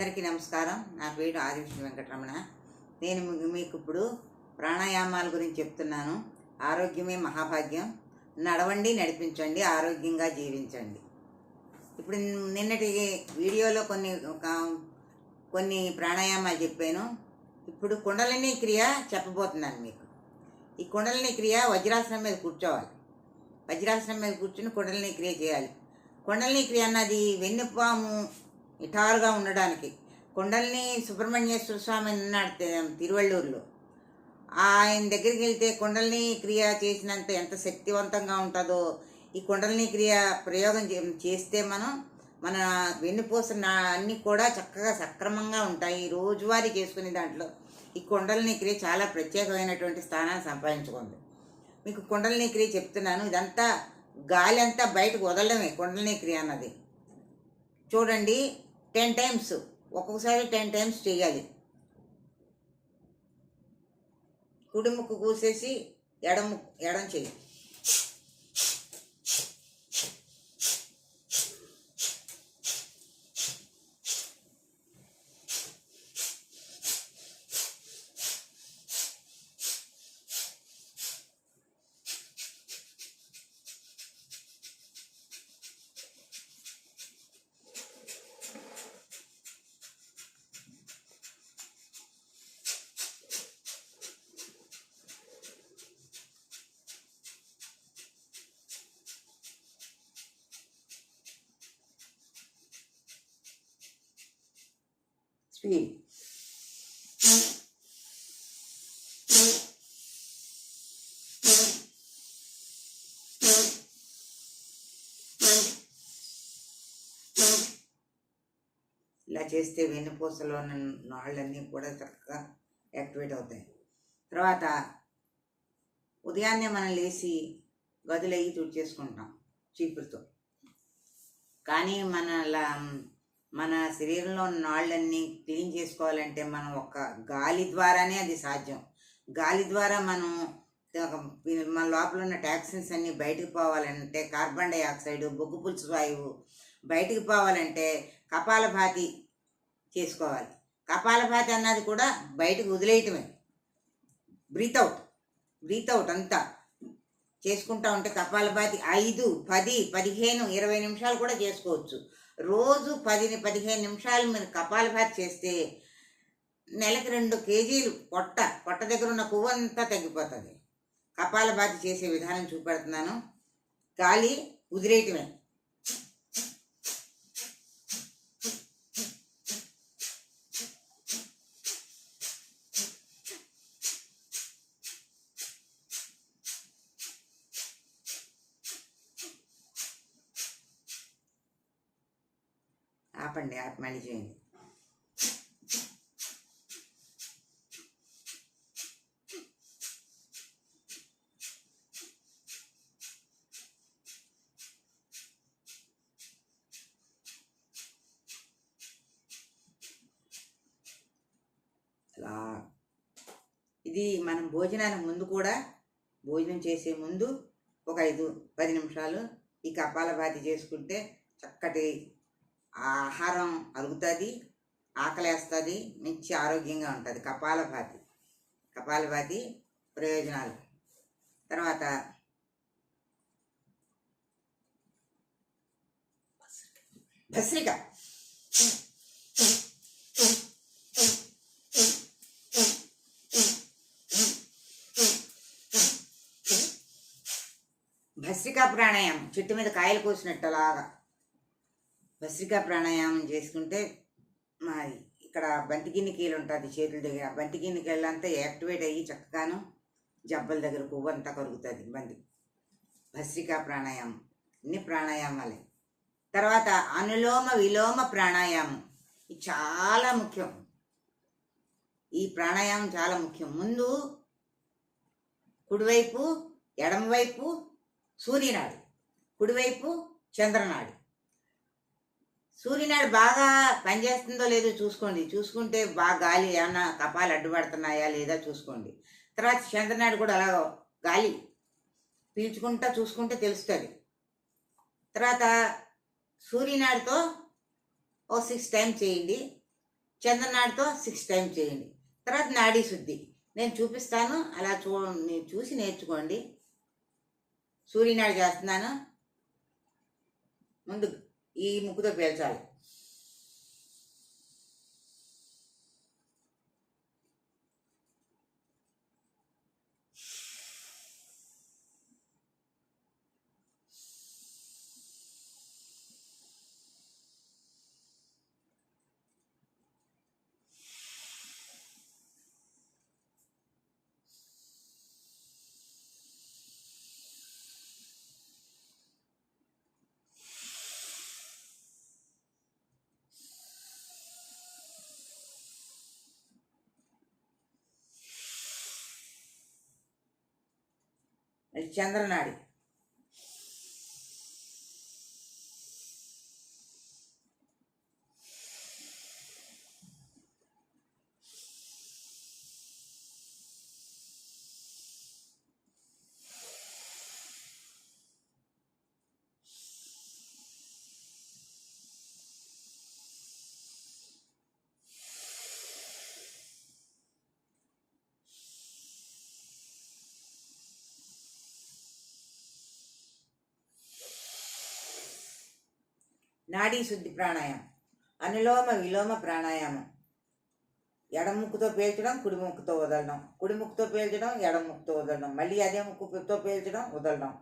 అందరికీ నమస్కారం. నా పేరు ఆదివిష్ణు వెంకటరమణ. నేను మీకు ఇప్పుడు ప్రాణాయామాల గురించి చెప్తున్నాను. ఆరోగ్యమే మహాభాగ్యం. నడవండి నడిపించండి ఆరోగ్యంగా జీవించండి. ఇప్పుడు నిన్నటి వీడియోలో కొన్ని ఒక కొన్ని ప్రాణాయామాలు చెప్పాను. ఇప్పుడు కుండలిని క్రియ చెప్పబోతున్నాను మీకు. ఈ కుండలిని క్రియ వజ్రాసనం మీద కూర్చోవాలి. వజ్రాసనం మీద కూర్చుని కుండలిని క్రియ చేయాలి. కుండలిని క్రియ అన్నది వెన్నుపాము నిఠారుగా ఉండడానికి. కొండల్ని సుబ్రహ్మణ్యేశ్వర స్వామి అన్నాడు తిరువళ్ళూరులో. ఆయన దగ్గరికి వెళ్తే కుండలిని క్రియ చేసినంత ఎంత శక్తివంతంగా ఉంటుందో ఈ కుండలిని క్రియ ప్రయోగం చే- చేస్తే మనం మన వెన్నుపూస అన్నీ కూడా చక్కగా సక్రమంగా ఉంటాయి. రోజువారీ చేసుకునే దాంట్లో ఈ కుండలని క్రియ చాలా ప్రత్యేకమైనటువంటి స్థానాన్ని సంపాదించుకుంది. మీకు కుండలని క్రియ చెప్తున్నాను. ఇదంతా గాలి అంతా బయటకు వదలడమే కుండలని క్రియ అన్నది. చూడండి టెన్ టైమ్స్ ఒక్కొక్కసారి టెన్ టైమ్స్ చేయాలి. కుడి ముక్కు కూసేసి ఎడము ఎడం చెయ్యి ఇలా చేస్తే వెన్నుపూసలో ఉన్న నాళ్ళన్నీ కూడా చక్కగా యాక్టివేట్ అవుతాయి. తర్వాత ఉదయాన్నే మనం లేచి గదులయ్యి తుడిచేసుకుంటాం చీపురుతో. కానీ మన మన శరీరంలో ఉన్న నాళ్ళన్నీ క్లీన్ చేసుకోవాలంటే మనం ఒక గాలి ద్వారానే అది సాధ్యం. గాలి ద్వారా మనం మన లోపల ఉన్న టాక్సిన్స్ అన్నీ బయటకు పోవాలంటే కార్బన్ డైఆక్సైడ్ బొగ్గు పులుసు వాయువు బయటికి పోవాలంటే కపాలభాతి చేసుకోవాలి. కపాలభాతి అన్నది కూడా బయటకు వదిలేయటమే. బ్రీత్ అవుట్ బ్రీత్ అవుట్ అంతా చేసుకుంటా ఉంటే కపాలభాతి ఐదు పది పదిహేను ఇరవై నిమిషాలు కూడా చేసుకోవచ్చు. రోజు పది పదిహేను నిమిషాలు మీరు కపాలభాతి చేస్తే నెలకి రెండు కేజీలు పొట్ట పొట్ట దగ్గర ఉన్న కొవ్వు అంతా తగ్గిపోతుంది. కపాలభాతి చేసే విధానం చూపెడుతున్నాను. గాలి కుదిరేయటమే. ఆపండి ఆపి మళ్ళీ చేయండి అలా. ఇది మనం భోజనానికి ముందు కూడా భోజనం చేసే ముందు ఒక ఐదు పది నిమిషాలు ఈ కపాలభాతి చేసుకుంటే చక్కటి ఆహారం అరుగుతుంది ఆకలేస్తుంది మంచి ఆరోగ్యంగా ఉంటుంది. కపాలభాతి కపాలభాతి ప్రయోజనాలు. తర్వాత భస్రిక. భస్రికా ప్రాణాయామం. చెట్టు మీద కాయలు కోసినట్టు అలాగా భస్రికా ప్రాణాయామం చేసుకుంటే మా ఇక్కడ బంతిగిన్ని కీలు ఉంటుంది చేతుల దగ్గర. బంతిగిన్ని కీళ్ళు అంతా యాక్టివేట్ అయ్యి చక్కగాను జబ్బల దగ్గర కొవ్వు అంతా కరుగుతుంది బంతి. భస్రికా ప్రాణాయామం. ఇన్ని ప్రాణాయామాలే. తర్వాత అనులోమ విలోమ ప్రాణాయామం. ఇది చాలా ముఖ్యం. ఈ ప్రాణాయామం చాలా ముఖ్యం. ముందు కుడివైపు ఎడమవైపు సూర్యనాడి కుడివైపు చంద్రనాడి సూర్యనాడు బాగా పనిచేస్తుందో లేదో చూసుకోండి. చూసుకుంటే బాగా గాలి ఏమన్నా కపాలు అడ్డుపడుతున్నాయా లేదా చూసుకోండి. తర్వాత చంద్రనాడు కూడా అలా గాలి పీల్చుకుంటా చూసుకుంటే తెలుస్తుంది. తర్వాత సూర్యనాడుతో ఓ సిక్స్ టైం చేయండి. చంద్రనాడుతో సిక్స్ టైం చేయండి. తర్వాత నాడీ శుద్ధి. నేను చూపిస్తాను. అలా చూ నేను చూసి నేర్చుకోండి. సూర్యనాడు చేస్తున్నాను. ముందు ఈ ముక్కుతో పేల్చాలి చంద్రనాడి. నాడీ శుద్ధి ప్రాణాయామం. అనులోమ విలోమ ప్రాణాయామం. ఎడముక్కుతో పేల్చడం కుడిముక్కుతో వదలడం. కుడిముక్కుతో పేల్చడం ఎడమ వదలడం. మళ్ళీ అదే ముక్కుతో పేల్చడం వదలడం.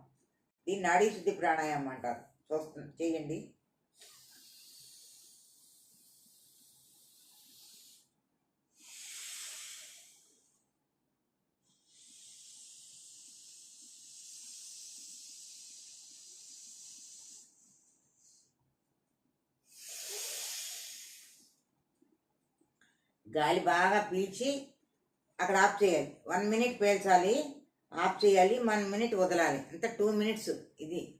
దీన్ని నాడీ శుద్ధి ప్రాణాయామం అంటారు. చూస్తు చేయండి. గాలి బాగా పీల్చి అక్కడ ఆఫ్ చేయాలి. వన్ మినిట్ పేల్చాలి ఆఫ్ చేయాలి వన్ మినిట్ వదలాలి. అంత టూ మినిట్స్ ఇది.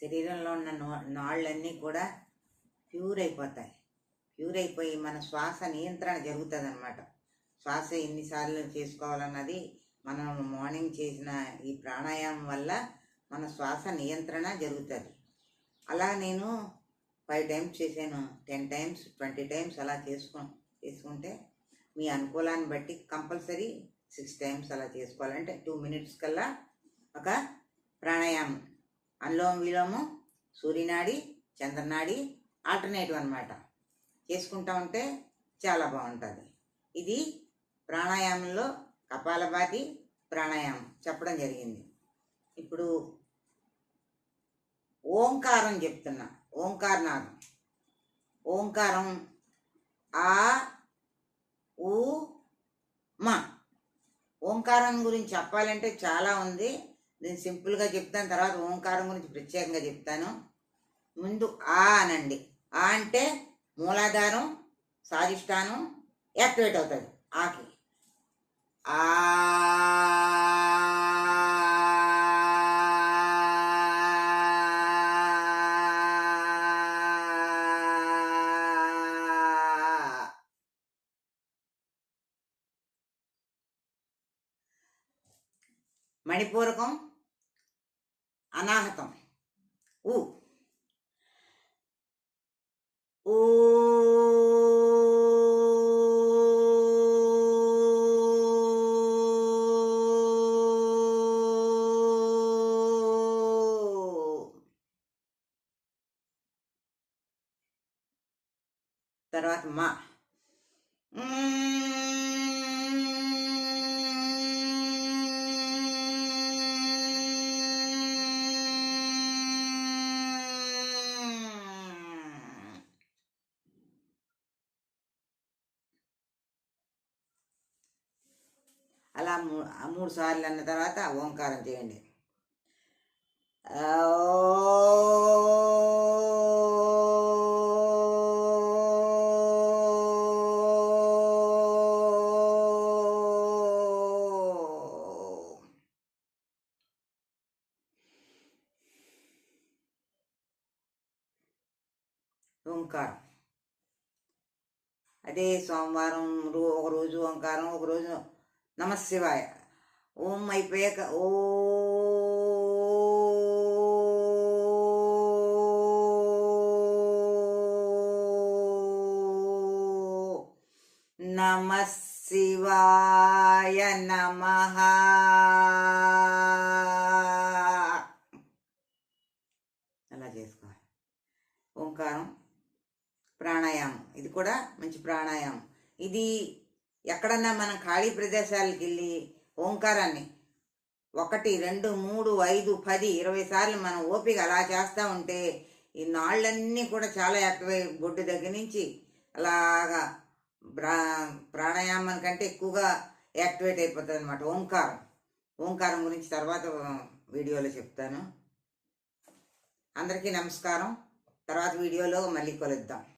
శరీరంలో ఉన్న నో నాళ్ళన్నీ కూడా ప్యూర్ అయిపోతాయి. ప్యూర్ అయిపోయి మన శ్వాస నియంత్రణ జరుగుతుంది అనమాట శ్వాస ఎన్నిసార్లు చేసుకోవాలన్నది మనం మార్నింగ్ చేసిన ఈ ప్రాణాయామం వల్ల మన శ్వాస నియంత్రణ జరుగుతుంది. అలా నేను ఫైవ్ టైమ్స్ చేశాను. టెన్ టైమ్స్ ట్వంటీ టైమ్స్ అలా చేసుకో చేసుకుంటే మీ అనుకూలాన్ని బట్టి కంపల్సరీ సిక్స్ టైమ్స్ అలా చేసుకోవాలంటే టూ మినిట్స్ కల్లా ఒక ప్రాణాయామం. అనులోమ విలోమం సూర్యనాడి చంద్రనాడి ఆల్టర్నేటివ్ అనమాట చేసుకుంటా ఉంటే చాలా బాగుంటుంది. ఇది ప్రాణాయామంలో కపాలభాతి ప్రాణాయామం చెప్పడం జరిగింది. ఇప్పుడు ఓంకారం చెప్తున్నా. ఓంకారనాదం ఓంకారం ఆ ఊ మా. ఓంకారం గురించి చెప్పాలంటే చాలా ఉంది. నేను సింపుల్గా చెప్తాను తర్వాత ఓంకారం గురించి ప్రత్యేకంగా చెప్తాను. ముందు ఆ అనండి. ఆ అంటే మూలాధారం సాధిష్టానం యాక్టివేట్ అవుతుంది. ఆకి. ఆ మణిపూరకం anah itu, u, u, teratai. అలా మూ- ఆ మూడు సార్లు అన్న తర్వాత ఓంకారం చేయండి. ఓంకారం. అదే సోమవారం రో- ఒక రోజు ఓంకారం ఒకరోజు నమశివాయ ఓం అయిపోయాక ఓ నమ శివాయ నమ. అలా చేసుకోవాలి? ఓంకారం ప్రాణాయామం. ఇది కూడా మంచి ప్రాణాయామం. ఇది ఎక్కడన్నా మనం ఖాళీ ప్రదేశాలకు వెళ్ళి ఓంకారాన్ని ఒకటి రెండు మూడు ఐదు పది ఇరవై సార్లు మనం ఓపిక అలా చేస్తూ ఉంటే ఈ నాళ్ళన్నీ కూడా చాలా యాక్టివ్ అయ్యి బొడ్డు దగ్గర నుంచి అలాగా ప్రా ప్రాణాయామం కంటే ఎక్కువగా యాక్టివేట్ అయిపోతుంది అనమాట ఓంకారం. ఓంకారం గురించి తర్వాత వీడియోలో చెప్తాను. అందరికీ నమస్కారం. తర్వాత వీడియోలో మళ్ళీ కలుద్దాం.